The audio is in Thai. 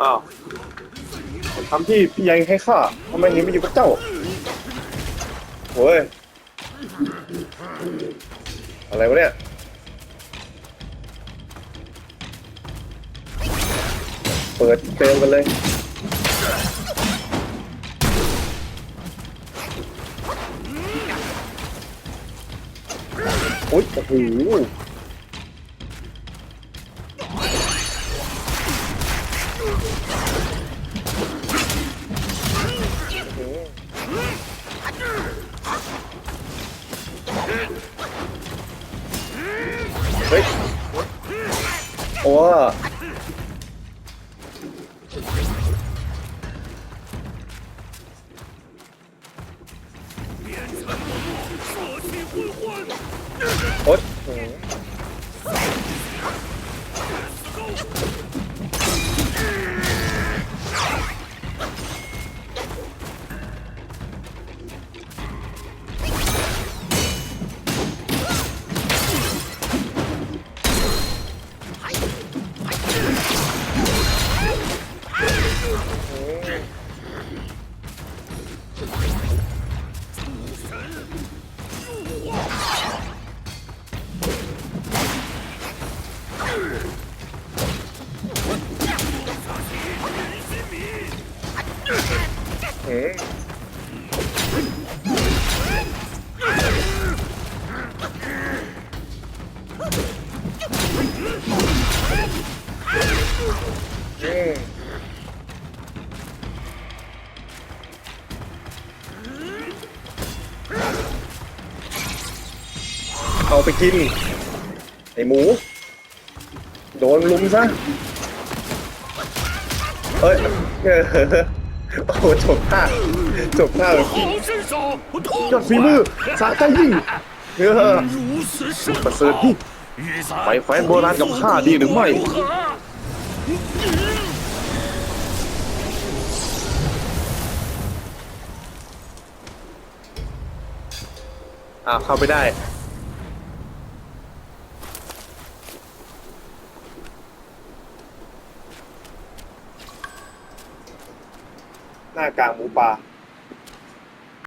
อ้าวทำที่พี่ใหญ่ให้ข้าทำไมเห็นไม่อยู่กับเจ้าโอ้ยอะไรวะเนี่ยเปิดเติมกันเลยอุ้ยโอ้โห เฮ้ย โอ้โอ๊ย อืมอืมเอาไปกิน ไอหมู โดนลุมซะ เอ้ย โอ้โหจบท่าจบท่าแบบยอดฝีมือสาใจยิ่งเออประเสริฐที่ไปแฟนโบราณกับข้าดีหรือไม่อ่าเข้าไปได้ หน้ากลางหมูป่า